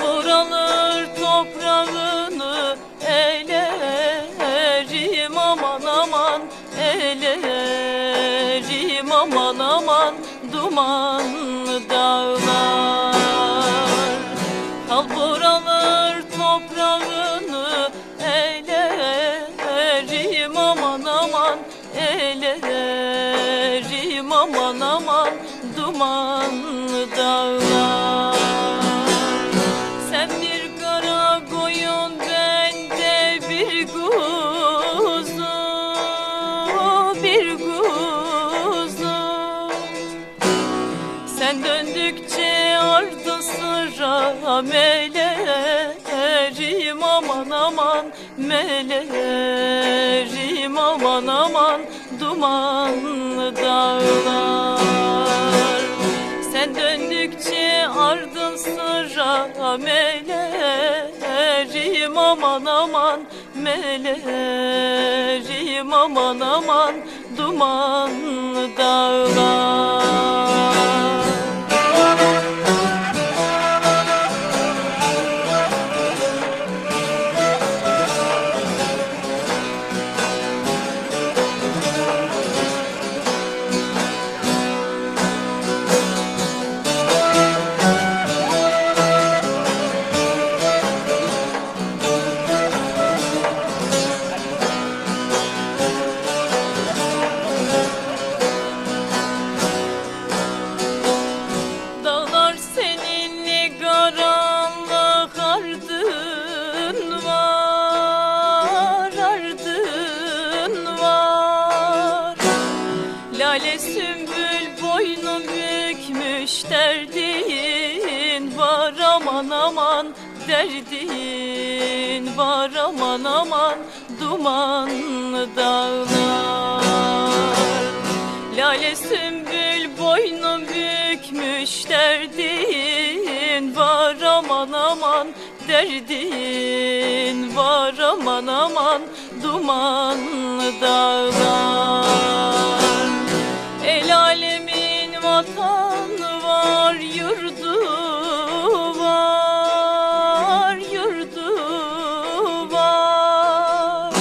Buralar toprağını elerim aman aman Elerim aman aman dumanlı dağlar. Kal buralar toprağını elerim aman aman Elerim aman aman dumanlı dağlar. Sıra melerim aman aman melerim aman aman dumanlı dağlar. Sen döndükçe ardın sıra melerim aman aman melerim aman aman dumanlı dağlar bükmüş derdin var aman aman derdin var aman aman dumanlı dağlar. Lale sümbül boynu bükmüş derdin var aman aman derdin var aman aman dumanlı dağlar yurdu var yurdu var.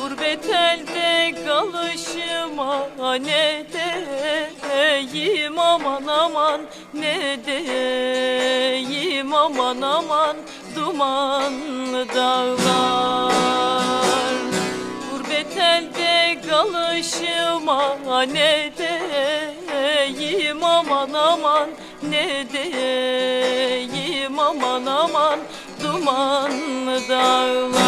Gurbet elde kalışıma ne deyim aman aman ne deyim aman aman dumanlı dağlar. Gurbet elde kalışıma ne deyim aman aman ne deyim aman aman dumanlı dağlar